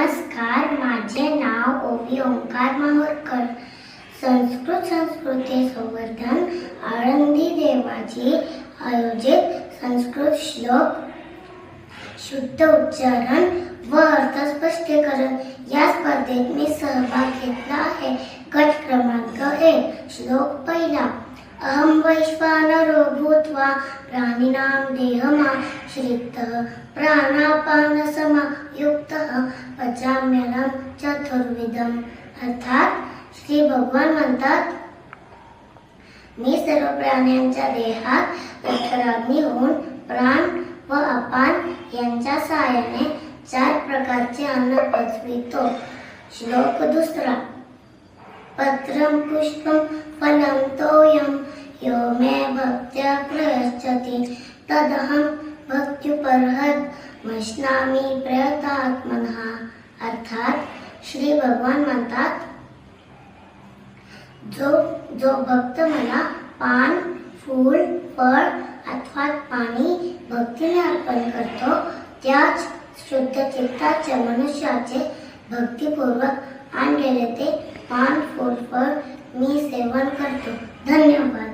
नमस्कार माझे नाव ओबी ओंकार माहूरकर संस्कृत संस्कृती संवर्धन आळंदी देवाची आयोजित संस्कृत श्लोक. शुद्ध उच्चारण व अर्थ स्पष्टीकरण या स्पर्धेत मी सहभाग घेतला आहे. गट क्रमांक एक श्लोक पहिला. अहम वैश्वानरो भूत्वा प्राणिनां देहमाश्रित प्राणापानसमा युक्त पचाम्यनं चतुर्विधम अर्थात श्री भगवान म्हणतात मी सर्व प्राण्यांच्या देहात उत्तराग्नी होऊन प्राण व अपान यांच्या सहाय्याने चार प्रकारचे अन्न पचवितो. श्लोक दुसरा. पत्रम पुष्पम फलम तोयम यो मे भक्त्या प्रयच्छति। तदहं भक्त्युपर्हत मश्नामी प्रयतात्मनः। अर्थात श्री भगवान म्हणतात जो जो भक्त मला पान फूल फळ अथवा पाणी भक्तीने अर्पण करतो त्याच शुद्ध चित्ताच्या मनुष्याचे भक्तीपूर्वक आणलेले ते पान फूल फळ मी सेवन करतो. धन्यवाद.